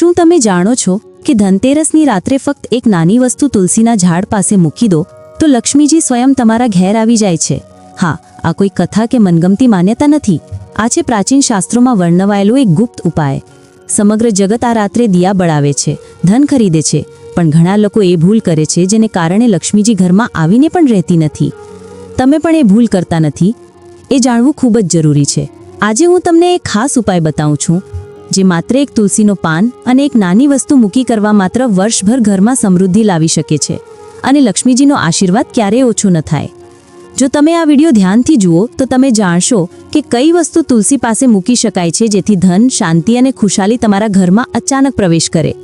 શું તમે જાણો છો કે ધનતેરસની રાત્રે ફક્ત એક નાની વસ્તુ તુલસીના ઝાડ પાસે મૂકી દો, તો લક્ષ્મીજી સ્વયં તમારા ઘેર આવી જાય છે? હા, આ કોઈ કથા કે મનગમતી માન્યતા નથી. આ છે પ્રાચીન શાસ્ત્રોમાં વર્ણવાયેલો એક ગુપ્ત ઉપાય. સમગ્ર જગત આ રાત્રે દિયા બળાવે છે, ધન ખરીદે છે, પણ ઘણા લોકો એ ભૂલ કરે છે જેને કારણે લક્ષ્મીજી ઘરમાં આવીને પણ રહેતી નથી. તમે પણ એ ભૂલ કરતા નથી? એ જાણવું ખૂબ જ જરૂરી છે. આજે હું તમને એક ખાસ ઉપાય બતાવું છું. જે માત્ર એક તુલસીનો પાન અને એક નાની વસ્તુ મૂકી કરવા માત્ર વર્ષભર ઘરમાં સમૃદ્ધિ લાવી શકે છે. અને લક્ષ્મીજીનો આશીર્વાદ ક્યારેય ઓછો ન થાય. જો તમે આ વીડિયો ધ્યાનથી જુઓ, તો તમે જાણશો કે કઈ વસ્તુ તુલસી પાસે મૂકી શકાય છે જેથી ધન, શાંતિ અને ખુશાલી તમારા ઘરમાં અચાનક પ્રવેશ કરે.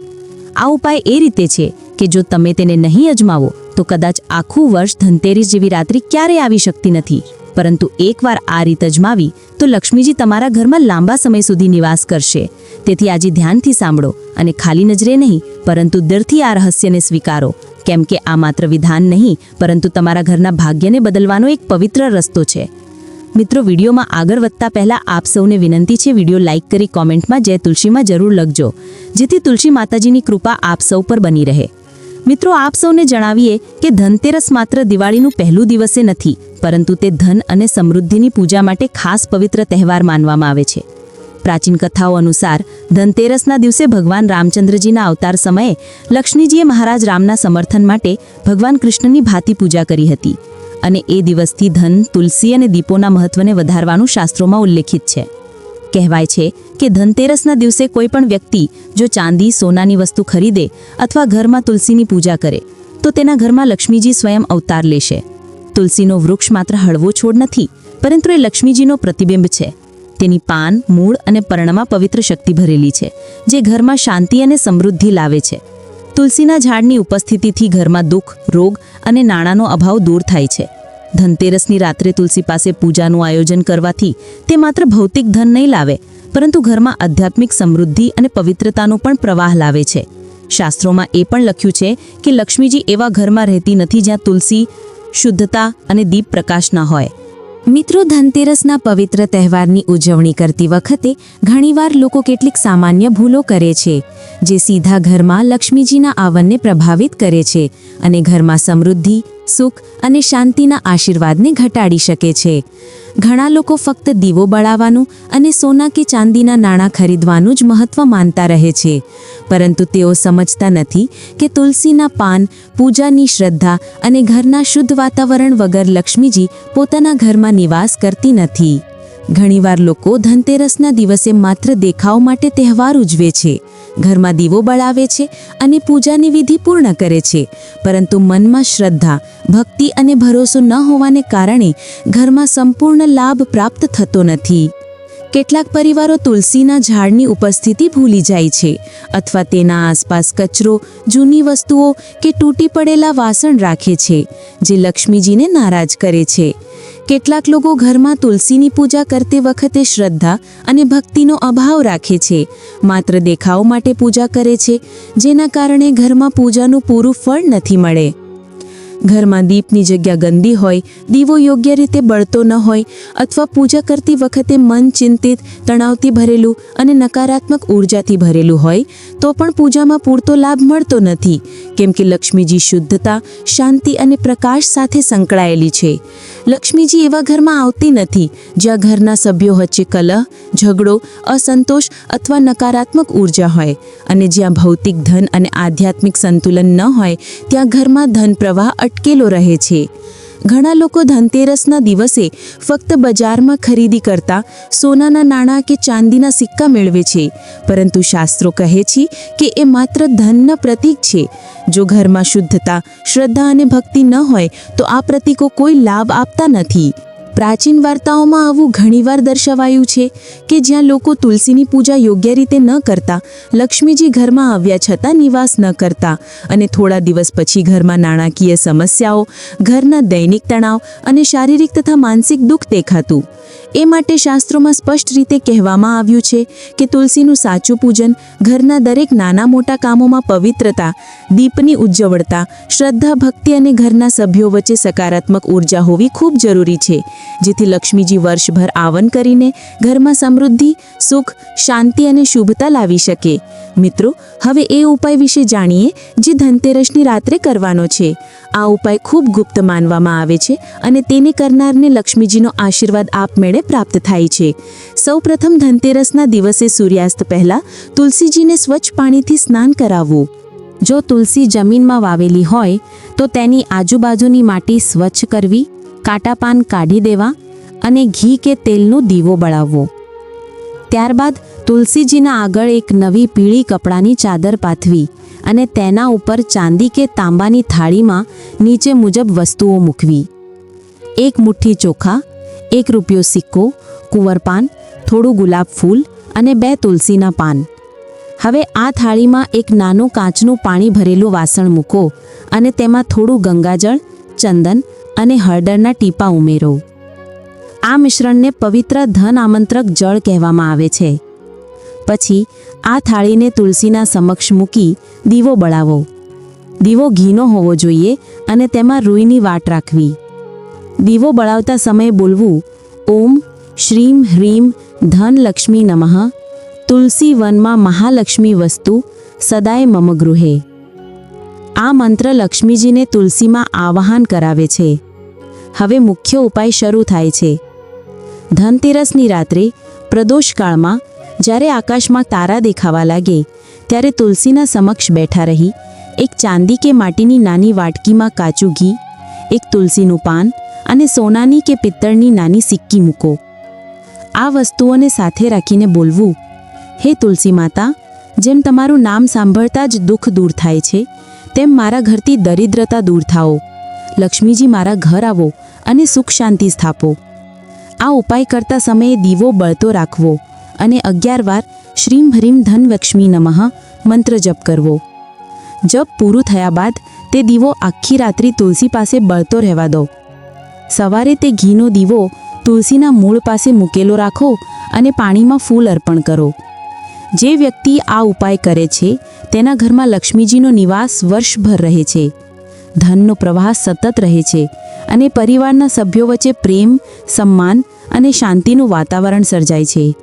આ ઉપાય એ રીતે છે કે જો તમે તેને નહીં અજમાવો, તો કદાચ આખું વર્ષ ધનતેરસ જેવી રાત્રિ ક્યારેય આવી શકતી નથી. પરંતુ એકવાર આ રીત અજમાવી, તો લક્ષ્મીજી તમારા ઘરમાં લાંબા સમય સુધી નિવાસ કરશે. તેથી આજે ધ્યાનથી સાંભળો અને ખાલી નજરે નહીં, પરંતુ દિલથી આ રહસ્યને સ્વીકારો. કેમ કે આ માત્ર વિધાન નહીં, પરંતુ તમારા ઘરના ભાગ્યને બદલવાનો એક પવિત્ર રસ્તો છે. મિત્રો, વિડીયોમાં આગળ વધતા પહેલાં આપ સૌને વિનંતી છે, વીડિયો લાઇક કરી કોમેન્ટમાં જય તુલસીમાં જરૂર લખજો, જેથી તુલસી માતાજીની કૃપા આપ સૌ પર બની રહે. મિત્રો, આપ સૌને જણાવીએ કે ધનતેરસ માત્ર દિવાળીનું પહેલું દિવસે નથી પરંતુ તે ધન અને સમૃદ્ધિની પૂજા માટે ખાસ પવિત્ર તહેવાર માનવામાં આવે છે. પ્રાચીન કથાઓ અનુસાર, ધનતેરસના દિવસે ભગવાન રામચંદ્રજીના અવતાર સમયે લક્ષ્મીજીએ મહારાજ રામના સમર્થન માટે ભગવાન કૃષ્ણની ભાતી પૂજા કરી હતી અને એ દિવસથી ધન, તુલસી અને દીપોના મહત્વને વધારવાનું શાસ્ત્રોમાં ઉલ્લેખિત છે. કહેવાય છે કે ધનતેરસના દિવસે કોઈ પણ વ્યક્તિ જો ચાંદી, સોનાની વસ્તુ ખરીદે અથવા ઘરમાં તુલસીની પૂજા કરે, તો તેના ઘરમાં લક્ષ્મીજી સ્વયં અવતાર લેશે. તુલસીનો વૃક્ષ માત્ર હળવો છોડ નથી, પરંતુ એ લક્ષ્મીજીનો પ્રતિબિંબ છે. તેની પાન, મૂળ અને પર્ણમાં પવિત્ર શક્તિ ભરેલી છે, જે ઘરમાં શાંતિ અને સમૃદ્ધિ લાવે છે. તુલસીના ઝાડની ઉપસ્થિતિથી ઘરમાં દુઃખ, રોગ અને નાણાંનો અભાવ દૂર થાય છે. ધનતેરસની રાત્રે તુલસી પાસે પૂજાનું આયોજન કરવાથી તે માત્ર ભૌતિક ધન નહીં લાવે, પરંતુ ઘરમાં આધ્યાત્મિક સમૃદ્ધિ અને પવિત્રતાનો પણ પ્રવાહ લાવે છે. શાસ્ત્રોમાં એ પણ લખ્યું છે કે લક્ષ્મીજી એવા ઘરમાં રહેતી નથી જ્યાં તુલસી શુદ્ધતા અને દીપ પ્રકાશના હોય. મિત્રો ધનતેરસના પવિત્ર તહેવારની ઉજવણી કરતી વખતે ઘણીવાર લોકો કેટલીક સામાન્ય ભૂલો કરે છે, જે સીધા ઘરમાં લક્ષ્મીજીના આવનને પ્રભાવિત કરે છે અને ઘરમાં સમૃદ્ધિ સુખ અને શાંતિના આશીર્વાદને ઘટાડી શકે છે. ઘણા લોકો ફક્ત દીવો બળાવવાનું અને સોના કે ચાંદીના નાણાં ખરીદવાનું જ મહત્વ માનતા રહે છે. પરંતુ તેઓ સમજતા નથી કે તુલસીના પાન, પૂજાની શ્રદ્ધા અને ઘરના શુદ્ધ વાતાવરણ વગર લક્ષ્મીજી પોતાના ઘરમાં નિવાસ કરતી નથી. ઘણીવાર લોકો ધનતેરસના દિવસે માત્ર દેખાવ માટે તહેવાર ઉજવે છે. ઘરમાં દીવો બળાવે છે અને પૂજાની વિધિ પૂર્ણ કરે છે. પરંતુ મનમાં શ્રદ્ધા, ભક્તિ અને ભરોસો ન હોવાને કારણે ઘરમાં સંપૂર્ણ લાભ પ્રાપ્ત થતો નથી. કેટલાક પરિવારો તુલસીના ઝાડની ઉપસ્થિતિ ભૂલી જાય છે અથવા તેના આસપાસ કચરો, જૂની વસ્તુઓ કે તૂટી પડેલા વાસણ રાખે છે, જે લક્ષ્મીજીને નારાજ કરે છે. કેટલાક લોકો ઘરમાં તુલસીની પૂજા કરતી વખતે શ્રદ્ધા અને ભક્તિનો અભાવ રાખે છે. માત્ર દેખાવ માટે પૂજા કરે છે, જેના કારણે ઘરમાં પૂજાનું પૂરું ફળ નથી મળે. ઘરમાં દીપની જગ્યા ગંદી હોય, દીવો યોગ્ય રીતે બળતો ન હોય, અથવા પૂજા કરતી વખતે મન ચિંતિત, તણાવથી ભરેલું અને નકારાત્મક ઉર્જાથી ભરેલું હોય, તો પણ પૂજામાં પૂરતો લાભ મળતો નથી. કેમ કે લક્ષ્મીજી શુદ્ધતા, શાંતિ અને પ્રકાશ સાથે સંકળાયેલી છે. લક્ષ્મીજી એવા ઘરમાં આવતી નથી, જ્યાં ઘરના સભ્યો વચ્ચે કલહ, ઝઘડો, અસંતોષ અથવા નકારાત્મક ઊર્જા હોય. અને જ્યાં ભૌતિક ધન અને આધ્યાત્મિક સંતુલન ન હોય, ત્યાં ઘરમાં ધન પ્રવાહ અટકેલો રહે છે. ઘણા લોકો ધનતેરસના દિવસે ફક્ત બજારમાં ખરીદી કરતા સોનાના નાણાં કે ચાંદીના સિક્કા મેળવે છે. પરંતુ શાસ્ત્રો કહે છે કે એ માત્ર ધનના પ્રતીક છે. જો ઘરમાં શુદ્ધતા, શ્રદ્ધા અને ભક્તિ ન હોય, તો આ પ્રતીકો કોઈ લાભ આપતા નથી. પ્રાચીન વાર્તાઓમાં આવું ઘણીવાર દર્શાવાયું છે કે જ્યાં લોકો તુલસીની પૂજા યોગ્ય રીતે ન કરતા, લક્ષ્મીજી ઘરમાં આવ્યા છતાં નિવાસ ન કરતા અને થોડા દિવસ પછી ઘરમાં નાણાકીય સમસ્યાઓ, ઘરના દૈનિક તણાવ અને શારીરિક તથા માનસિક દુઃખ દેખાતું. એ માટે શાસ્ત્રોમાં સ્પષ્ટ રીતે કહેવામાં આવ્યું છે કે તુલસીનું સાચું પૂજન ઘરના દરેક નાના મોટા કામોમાં પવિત્રતા, દીપની ઉજ્જવળતા, શ્રદ્ધા, ભક્તિ અને ઘરના સભ્યો વચ્ચે સકારાત્મક ઊર્જા હોવી ખૂબ જરૂરી છે, જેથી લક્ષ્મીજી વર્ષભર આવન કરીને ઘરમાં સમૃદ્ધિ, સુખ, શાંતિ અને શુભતા લાવી શકે. મિત્રો, હવે એ ઉપાય વિશે જાણીએ જે ધનતેરસની રાત્રે કરવાનો છે. આ ઉપાય ખૂબ ગુપ્ત માનવામાં આવે છે અને તેને કરનારને લક્ષ્મીજીનો આશીર્વાદ આપમેળે પ્રાપ્ત થાય છે. સૌપ્રથમ ધનતેરસના દિવસે સૂર્યાસ્ત પહેલા તુલસીજીને સ્વચ્છ પાણીથી સ્નાન કરાવવું જો તુલસી જમીનમાં વાવેલી હોય, તો તેની આજુબાજુની માટી સ્વચ્છ કરવી, કાંટાપાન કાઢી દેવા અને ઘી કે તેલનો દીવો બળાવવો. ત્યારબાદ તુલસીજીના આગળ એક નવી પીળી કપડાની ચાદર પાથવી અને તેના ઉપર ચાંદી કે તાંબાની થાળીમાં નીચે મુજબ વસ્તુઓ મૂકવી. એક મુઠ્ઠી ચોખા એક રૂપિયો સિક્કો કુંવરપાન થોડું ગુલાબ ફૂલ અને બે તુલસીના પાન. હવે આ થાળીમાં એક નાનું કાચનું પાણી ભરેલું વાસણ મૂકો અને તેમાં થોડું ગંગાજળ, ચંદન અને હળદરના ટીપા ઉમેરો. આ મિશ્રણને પવિત્ર ધન આમંત્રક જળ કહેવામાં આવે છે. પછી આ થાળીને તુલસીના સમક્ષ મૂકી દીવો બળાવો. દીવો ઘીનો હોવો જોઈએ અને તેમાં રૂઈની વાટ રાખવી. દીવો બળાવતા સમયે બોલવું, ઓમ શ્રીમ હ્રીમ ધનલક્ષ્મી નમઃ, તુલસી વનમાં મહાલક્ષ્મી વસ્તુ સદાય મમ ગૃહે. આ મંત્ર લક્ષ્મીજીને તુલસીમાં આવાહન કરાવે છે. હવે મુખ્ય ઉપાય શરૂ થાય છે. ધનતેરસની રાત્રે પ્રદોષકાળમાં જ્યારે આકાશમાં તારા દેખાવા લાગે, ત્યારે તુલસીના સમક્ષ બેઠા રહી, એક ચાંદી કે માટીની નાની વાટકીમાં કાચું ઘી, એક તુલસીનું પાન અને સોનાની કે પિત્તળની નાની સિક્કી મૂકો. આ વસ્તુઓને સાથે રાખીને બોલવું, હે તુલસી માતા, જેમ તમારું નામ સાંભળતા જ દુઃખ દૂર થાય છે, તેમ મારા ઘરથી દરિદ્રતા દૂર થાઓ. લક્ષ્મીજી મારા ઘર આવો અને સુખ શાંતિ સ્થાપો. આ ઉપાય કરતા સમયે દીવો બળતો રાખવો અને અગિયાર વાર શ્રીમ હરીમ ધનલક્ષ્મી નમઃ મંત્ર જપ કરવો. જપ પૂરું થયા બાદ તે દીવો આખી રાત્રિ તુલસી પાસે બળતો રહેવા દો. સવારે તે ઘીનો દીવો તુલસીના મૂળ પાસે મૂકેલો રાખો અને પાણીમાં ફૂલ અર્પણ કરો. જે વ્યક્તિ આ ઉપાય કરે છે, તેના ઘરમાં લક્ષ્મીજીનો નિવાસ વર્ષભર રહે છે. ધનનો પ્રવાહ સતત રહે છે અને પરિવારના સભ્યો વચ્ચે પ્રેમ, સન્માન અને શાંતિનું વાતાવરણ સર્જાય છે.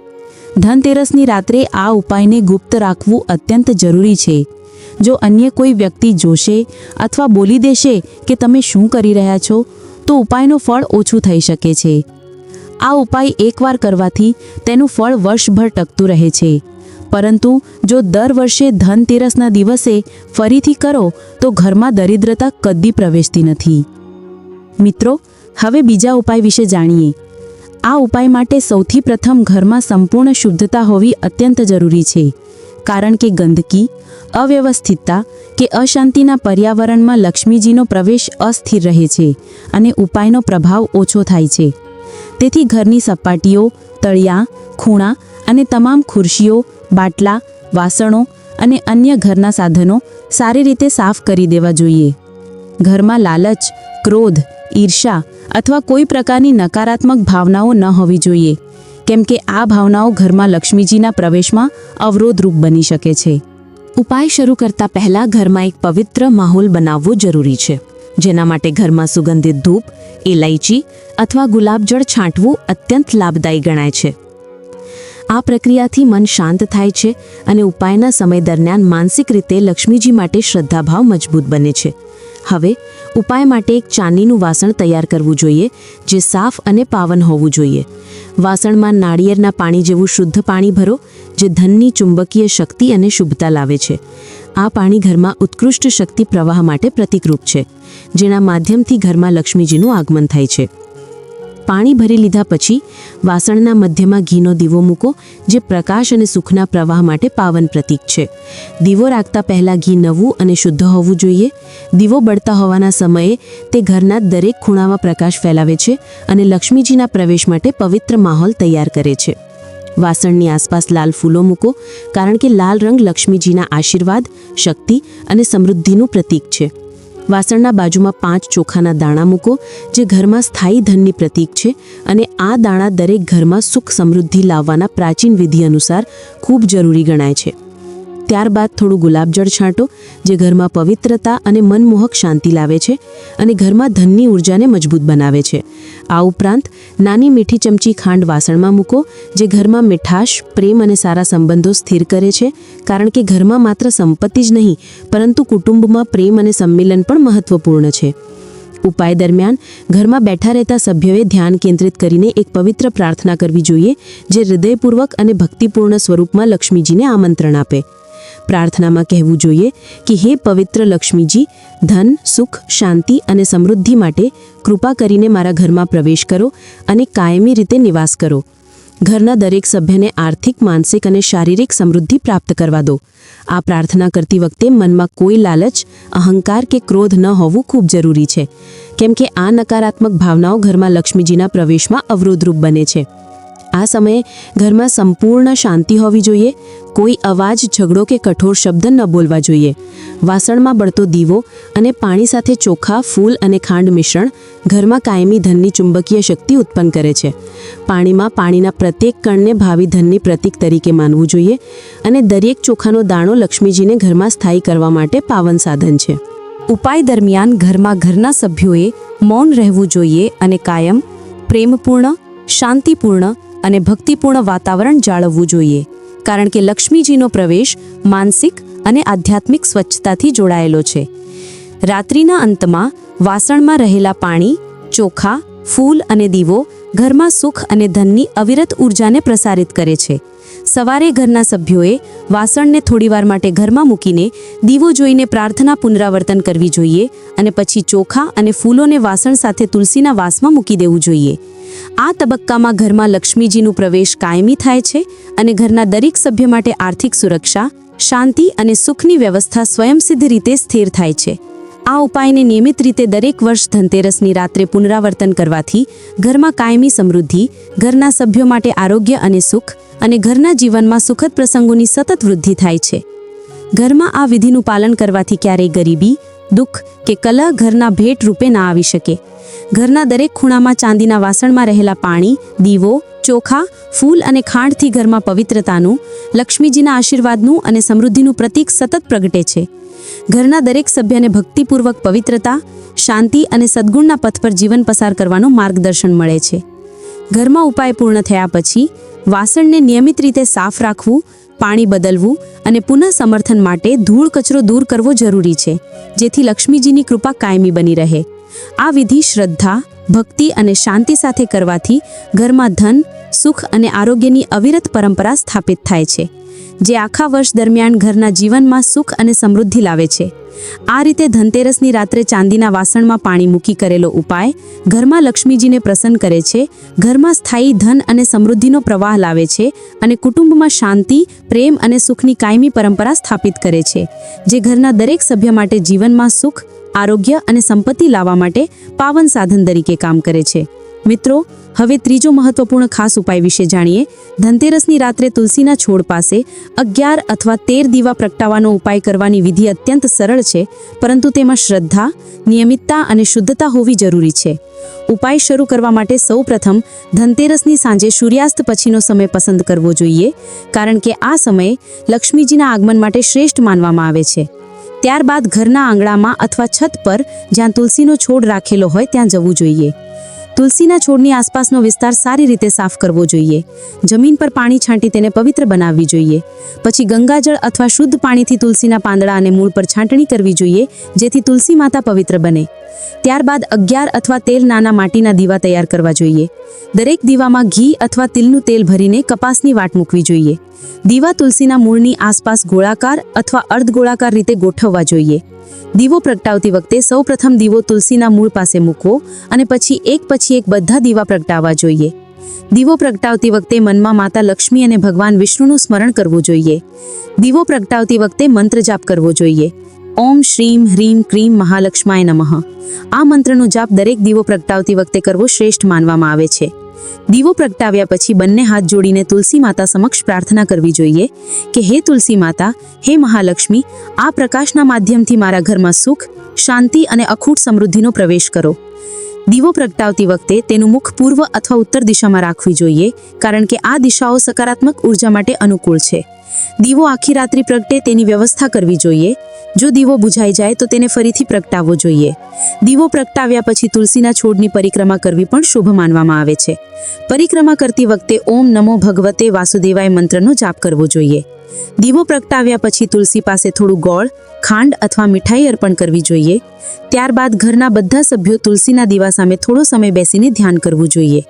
ધનતેરસની રાત્રે આ ઉપાયને ગુપ્ત રાખવું અત્યંત જરૂરી છે. જો અન્ય કોઈ વ્યક્તિ જોશે અથવા બોલી દેશે કે તમે શું કરી રહ્યા છો તો ઉપાયનું ફળ ઓછું થઈ શકે છે. આ ઉપાય એકવાર કરવાથી તેનું ફળ વર્ષભર ટકતું રહે છે. પરંતુ જો દર વર્ષે ધનતેરસના દિવસે ફરીથી કરો, તો ઘરમાં દરિદ્રતા કદી પ્રવેશતી નથી. મિત્રો, હવે બીજા ઉપાય વિશે જાણીએ. આ ઉપાય માટે સૌથી પ્રથમ ઘરમાં સંપૂર્ણ શુદ્ધતા હોવી અત્યંત જરૂરી છે. કારણ કે ગંદકી, અવ્યવસ્થિતતા કે અશાંતિના પર્યાવરણમાં લક્ષ્મીજીનો પ્રવેશ અસ્થિર રહે છે અને ઉપાયનો પ્રભાવ ઓછો થાય છે. તેથી ઘરની સપાટીઓ, તળિયા, ખૂણા અને તમામ ખુરશીઓ, બાટલા, વાસણો અને અન્ય ઘરના સાધનો સારી રીતે સાફ કરી દેવા જોઈએ. ઘરમાં લાલચ, ક્રોધ ઈર્ષા અથવા કોઈ પ્રકારની નકારાત્મક ભાવનાઓ ન હોવી જોઈએ. કેમ કે આ ભાવનાઓ ઘરમાં લક્ષ્મીજીના પ્રવેશમાં અવરોધરૂપ બની શકે છે. ઉપાય શરૂ કરતા પહેલા ઘરમાં એક પવિત્ર માહોલ બનાવવો જરૂરી છે. જેના માટે ઘરમાં સુગંધિત ધૂપ ઇલાયચી અથવા ગુલાબજળ છાંટવું અત્યંત લાભદાયી ગણાય છે. આ પ્રક્રિયાથી મન શાંત થાય છે અને ઉપાયના સમય દરમિયાન માનસિક રીતે લક્ષ્મીજી માટે શ્રદ્ધાભાવ મજબૂત બને છે. હવે, ઉપાય માટે એક ચાંદીનું વાસણ તૈયાર કરવું જોઈએ, જે સાફ અને પાવન હોવું જોઈએ. વાસણમાં નાળિયેરના પાણી જેવું શુદ્ધ પાણી ભરો, જે ધનની ચુંબકીય શક્તિ અને શુભતા લાવે છે. આ પાણી ઘરમાં ઉત્કૃષ્ટ શક્તિ પ્રવાહ માટે પ્રતિકરૂપ છે, જેના માધ્યમથી ઘરમાં લક્ષ્મીજીનું આગમન થાય છે. પાણી ભરી લીધા પછી વાસણના મધ્યમાં ઘીનો દીવો મૂકો, જે પ્રકાશ અને સુખના પ્રવાહ માટે પાવન પ્રતીક છે. દીવો રાખતા પહેલાં ઘી નવું અને શુદ્ધ હોવું જોઈએ. દીવો બળતા હોવાના સમયે તે ઘરના દરેક ખૂણામાં પ્રકાશ ફેલાવે છે અને લક્ષ્મીજીના પ્રવેશ માટે પવિત્ર માહોલ તૈયાર કરે છે. વાસણની આસપાસ લાલ ફૂલો મૂકો, કારણ કે લાલ રંગ લક્ષ્મીજીના આશીર્વાદ, શક્તિ અને સમૃદ્ધિનું પ્રતીક છે. વાસણના બાજુમાં પાંચ ચોખાના દાણા મૂકો, જે ઘરમાં સ્થાયી ધનની પ્રતીક છે, અને આ દાણા દરેક ઘરમાં સુખ સમૃદ્ધિ લાવવાના પ્રાચીન વિધિ અનુસાર ખૂબ જરૂરી ગણાય છે. ત્યારબાદ થોડું ગુલાબજળ છાંટો, જે ઘરમાં પવિત્રતા અને મનમોહક શાંતિ લાવે છે અને ઘરમાં ધનની ઉર્જાને મજબૂત બનાવે છે. આ ઉપરાંત, નાની મીઠી ચમચી ખાંડ વાસણમાં મૂકો, જે ઘરમાં મીઠાશ, પ્રેમ અને સારા સંબંધો સ્થિર કરે છે, કારણ કે ઘરમાં માત્ર સંપત્તિ જ નહીં, પરંતુ કુટુંબમાં પ્રેમ અને સંમેલન પણ મહત્વપૂર્ણ છે. ઉપાય દરમિયાન, ઘરમાં બેઠા રહેતા સભ્યોએ ધ્યાન કેન્દ્રિત કરીને એક પવિત્ર પ્રાર્થના કરવી જોઈએ, જે હૃદયપૂર્વક અને ભક્તિપૂર્ણ સ્વરૂપમાં લક્ષ્મીજીને આમંત્રણ આપે. પ્રાર્થનામાં કહેવું જોઈએ કે હે પવિત્ર લક્ષ્મીજી, ધન, સુખ, શાંતિ અને સમૃદ્ધિ માટે કૃપા કરીને મારા ઘરમાં પ્રવેશ કરો અને કાયમી રીતે નિવાસ કરો. ઘરના દરેક સભ્યને આર્થિક, માનસિક અને શારીરિક સમૃદ્ધિ પ્રાપ્ત કરવા દો. આ પ્રાર્થના કરતી વખતે મનમાં કોઈ લાલચ, અહંકાર કે ક્રોધ ન હોવું ખૂબ જરૂરી છે, કેમ કે આ નકારાત્મક ભાવનાઓ ઘરમાં લક્ષ્મીજીના પ્રવેશમાં અવરોધરૂપ બને છે. આ સમયે ઘરમાં સંપૂર્ણ શાંતિ હોવી જોઈએ કોઈ અવાજ, ઝઘડો કે કઠોર શબ્દ ન બોલવા જોઈએ. વાસણમાં બળતો દીવો અને પાણી સાથે ચોખા, ફૂલ અને ખાંડ મિશ્રણ ઘરમાં કાયમી ધનની ચુંબકીય શક્તિ ઉત્પન્ન કરે છે. પાણીમાં પાણીના પ્રત્યેક કણને ભાવિ ધનની પ્રતીક તરીકે માનવું જોઈએ અને દરેક ચોખાનો દાણો લક્ષ્મીજીને ઘરમાં સ્થાયી કરવા માટે પાવન સાધન છે. ઉપાય દરમિયાન ઘરમાં ઘરના સભ્યોએ મૌન રહેવું જોઈએ અને કાયમ પ્રેમપૂર્ણ, શાંતિપૂર્ણ અને ભક્તિપૂર્ણ વાતાવરણ જાળવવું જોઈએ. કારણ કે લક્ષ્મીજીનો પ્રવેશ માનસિક અને આધ્યાત્મિક સ્વચ્છતાથી જોડાયેલો છે. રાત્રિના અંતમાં વાસણમાં રહેલા પાણી, ચોખા, ફૂલ અને દીવો ઘરમાં સુખ અને ધનની અવિરત ઉર્જાને પ્રસારિત કરે છે. સવારે ઘરના સભ્યોએ વાસણને થોડીવાર માટે ઘરમાં મૂકીને દીવો જોઈને પ્રાર્થના પુનરાવર્તન કરવી જોઈએ અને પછી ચોખા અને ફૂલોને વાસણ સાથે તુલસીના વાસમાં મૂકી દેવું જોઈએ. આ તબક્કામાં ઘરમાં લક્ષ્મીજીનું પ્રવેશ કાયમી થાય છે અને ઘરના દરેક સભ્ય માટે આર્થિક સુરક્ષા, શાંતિ અને સુખની વ્યવસ્થા સ્વયંસિદ્ધ રીતે સ્થિર થાય છે. આ ઉપાયને નિયમિત રીતે દરેક વર્ષ ધનતેરસની રાત્રે પુનરાવર્તન કરવાથી ઘરમાં કાયમી સમૃદ્ધિ, ઘરના સભ્યો માટે આરોગ્ય અને સુખ અને ઘરના જીવનમાં સુખદ પ્રસંગોની સતત વૃદ્ધિ થાય છે. ઘરમાં આ વિધિનું પાલન કરવાથી ક્યારેય ગરીબી દુઃખ કે કલહ ઘરના ભેટ રૂપે ના આવી શકે. ઘરના દરેક ખૂણામાં ચાંદીના વાસણમાં રહેલા પાણી, દીવો, ચોખા, ફૂલ અને ખાંડથી ઘરમાં પવિત્રતાનું, લક્ષ્મીજીના આશીર્વાદનું અને સમૃદ્ધિનું પ્રતીક સતત પ્રગટે છે. ઘરના દરેક સભ્યને ભક્તિપૂર્વક પવિત્રતા, શાંતિ અને સદ્ગુણના પથ પર જીવન પસાર કરવાનું માર્ગદર્શન મળે છે. ઘરમાં ઉપાય પૂર્ણ થયા પછી વાસણને નિયમિત રીતે સાફ રાખવું પાણી બદલવું અને પુનઃ સમર્થન માટે ધૂળ કચરો દૂર કરવો જરૂરી છે, જેથી લક્ષ્મીજીની કૃપા કાયમી બની રહે. આ વિધિ શ્રદ્ધા, ભક્તિ અને શાંતિ સાથે કરવાથી ઘરમાં ધન, સુખ અને આરોગ્યની અવિરત પરંપરા સ્થાપિત થાય છે. જે આખા વર્ષ દરમિયાન ઘરના જીવનમાં સુખ અને સમૃદ્ધિ લાવે છે. આ રીતે ધનતેરસની રાત્રે ચાંદીના વાસણમાં પાણી મૂકી કરેલો ઉપાય ઘરમાં લક્ષ્મીજીને પ્રસન્ન કરે છે, ઘરમાં સ્થાયી ધન અને સમૃદ્ધિનો પ્રવાહ લાવે છે અને કુટુંબમાં શાંતિ, પ્રેમ અને સુખની કાયમી પરંપરા સ્થાપિત કરે છે, જે ઘરના દરેક સભ્ય માટે જીવનમાં સુખ, આરોગ્ય અને સંપત્તિ લાવવા માટે પાવન સાધન તરીકે કામ કરે છે. મિત્રો હવે ત્રીજો મહત્વપૂર્ણ ખાસ ઉપાય વિશે જાણીએ. ધનતેરસની રાત્રે તુલસીના છોડ પાસે અગિયાર અથવા તેર દીવા પ્રગટાવવાનો ઉપાય કરવાની વિધિ અત્યંત સરળ છે, પરંતુ તેમાં શ્રદ્ધા, નિયમિતતા અને શુદ્ધતા હોવી જરૂરી છે. ઉપાય શરૂ કરવા માટે સૌપ્રથમ ધનતેરસની સાંજે સૂર્યાસ્ત પછીનો સમય પસંદ કરવો જોઈએ, કારણ કે આ સમય લક્ષ્મીજીના આગમન માટે શ્રેષ્ઠ માનવામાં આવે છે. ત્યારબાદ ઘરના આંગણામાં અથવા છત પર જ્યાં તુલસીનો છોડ રાખેલો હોય ત્યાં જવું જોઈએ. તુલસીના છોડની આસપાસનો વિસ્તાર સારી રીતે સાફ કરવો જોઈએ. જમીન પર પાણી છાંટી તેને પવિત્ર બનાવવી જોઈએ. પછી ગંગાજળ અથવા શુદ્ધ પાણીથી તુલસીના પાંદડા અને મૂળ પર છાંટણી કરવી જોઈએ, જેથી તુલસી માતા પવિત્ર બને. ત્યારબાદ અગિયાર અથવા તેલ નાના માટીના દીવા તૈયાર કરવા જોઈએ. દરેક દીવામાં ઘી અથવા તિલનું તેલ ભરીને કપાસની વાટ મૂકવી જોઈએ. દીવા તુલસીના મૂળની આસપાસ ગોળાકાર અથવા અર્ધગોળાકાર રીતે ગોઠવવા જોઈએ. દીવો પ્રગટાવતી વખતે સૌપ્રથમ દીવો તુલસીના મૂળ પાસે મૂકવો અને પછી એક પછી એક બધા દીવા પ્રગટાવવા જોઈએ. દીવો પ્રગટાવતી વખતે મનમાં માતા લક્ષ્મી અને ભગવાન વિષ્ણુનું સ્મરણ કરવું જોઈએ. દીવો પ્રગટાવતી વખતે મંત્ર જાપ કરવો જોઈએ. ઓમ શ્રીમ હ્રીમ ક્રીમ મહાલક્ષ્માય નમઃ. આ મંત્રનો જાપ દરેક દીવો પ્રગટાવતી વખતે કરવો શ્રેષ્ઠ માનવામાં આવે છે. દીવો પ્રગટાવ્યા પછી બંને હાથ જોડીને તુલસી માતા સમક્ષ પ્રાર્થના કરવી જોઈએ કે હે તુલસી માતા, હે મહાલક્ષ્મી, આ પ્રકાશના માધ્યમથી મારા ઘરમાં સુખ, શાંતિ અને અખૂટ સમૃદ્ધિનો પ્રવેશ કરો. દીવો પ્રગટાવતી વખતે તેનું મુખ પૂર્વ અથવા ઉત્તર દિશામાં રાખવી જોઈએ, કારણ કે આ દિશાઓ સકારાત્મક ઊર્જા માટે અનુકૂળ છે. દીવો આખી રાત્રિ પ્રગટે તેની વ્યવસ્થા કરવી જોઈએ. જો દીવો બુઝાઈ જાય તો તેને ફરીથી પ્રગટાવવો જોઈએ. દીવો પ્રગટાવ્યા પછી તુલસીના છોડની પરિક્રમા કરવી પણ શુભ માનવામાં આવે છે. પરિક્રમા કરતી વખતે ઓમ નમો ભગવતે વાસુદેવાય મંત્રનો જાપ કરવો જોઈએ. દીવો પ્રગટાવ્યા પછી તુલસી પાસે થોડું ગોળ, ખાંડ અથવા મીઠાઈ અર્પણ કરવી જોઈએ. ત્યારબાદ ઘરના બધા સભ્યો તુલસીના દીવા સામે થોડો સમય બેસીને ધ્યાન કરવું જોઈએ.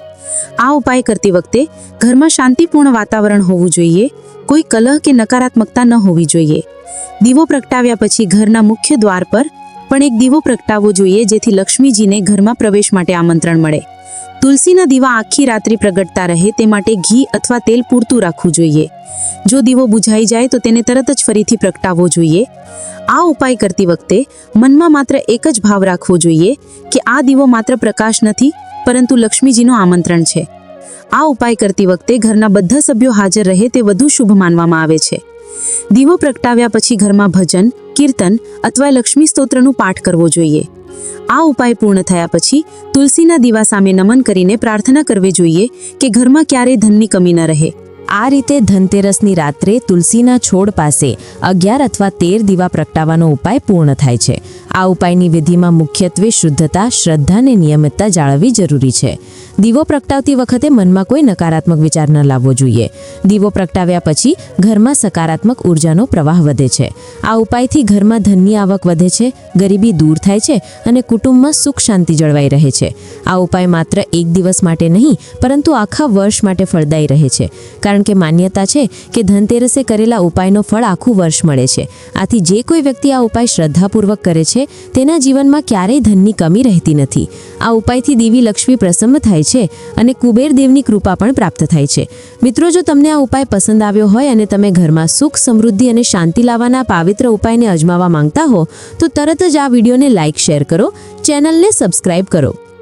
આ ઉપાય કરતી વખતે ઘરમાં શાંતિપૂર્ણ વાતાવરણ હોવું જોઈએ. કોઈ કલહ કે નકારાત્મકતા ન હોવી જોઈએ. દીવો પ્રગટાવ્યા પછી ઘરના મુખ્ય દ્વાર પર પણ એક દીવો પ્રગટાવવો જોઈએ જેથી લક્ષ્મીજીને ઘરમાં પ્રવેશ માટે આમંત્રણ મળે. તુલસીના દીવા આખી રાત્રિ પ્રગટતા રહે તે માટે ઘી અથવા તેલ પૂરતું રાખવું જોઈએ. જો દીવો બુઝાઈ જાય તો તેને તરત જ ફરીથી પ્રગટાવવો જોઈએ. આ ઉપાય કરતી વખતે મનમાં માત્ર એક જ ભાવ રાખવો જોઈએ કે આ દીવો માત્ર પ્રકાશ નથી, પરંતુ લક્ષ્મીજીનું આમંત્રણ છે. આ ઉપાય કરતી વખતે ઘરના બધા સભ્યો હાજર રહે તે વધુ શુભ માનવામાં આવે છે. દીવો પ્રગટાવ્યા પછી ઘરમાં ભજન, કીર્તન અથવા લક્ષ્મી સ્તોત્રનું પાઠ કરવો જોઈએ. આ ઉપાય પૂર્ણ થયા પછી તુલસીના દીવા સામે નમન કરીને પ્રાર્થના કરવી જોઈએ કે ઘરમાં ક્યારેય ધનની કમી ન રહે. આ રીતે ધનતેરસની રાત્રે તુલસીના છોડ પાસે અગિયાર અથવા તેર દીવા પ્રગટાવવાનો ઉપાય પૂર્ણ થાય છે. આ ઉપાયની વિધિમાં મુખ્યત્વે શુદ્ધતા, શ્રદ્ધા અને નિયમિતતા જાળવવી જરૂરી છે. દીવો પ્રગટાવતી વખતે મનમાં કોઈ નકારાત્મક વિચાર ન લાવવો જોઈએ. દીવો પ્રગટાવ્યા પછી ઘરમાં સકારાત્મક ઉર્જાનો પ્રવાહ વધે છે. આ ઉપાયથી ઘરમાં ધનની આવક વધે છે, ગરીબી દૂર થાય છે અને કુટુંબમાં સુખ શાંતિ જળવાઈ રહે છે. આ ઉપાય માત્ર એક દિવસ માટે નહીં, પરંતુ આખા વર્ષ માટે ફળદાયી રહે છે. કારણ કે માન્યતા છે કે ધનતેરસે કરેલા ઉપાયનો ફળ આખું વર્ષ મળે છે. આથી જે કોઈ વ્યક્તિ આ ઉપાય શ્રદ્ધાપૂર્વક કરે તેના જીવનમાં ક્યારેય ધનની કમી રહેતી નથી. આ ઉપાયથી દેવી લક્ષ્મી પ્રસન્ન થાય છે અને કુબેર દેવની કૃપા પણ પ્રાપ્ત થાય છે. મિત્રો, જો તમને આ ઉપાય પસંદ આવ્યો હોય અને તમે ઘરમાં સુખ, સમૃદ્ધિ અને શાંતિ લાવવાના પાવિત્ર ઉપાયને અજમાવવા માંગતા હો, તો તરત જ આ વિડીયોને લાઇક, શેર કરો. ચેનલને સબસ્ક્રાઇબ કરો.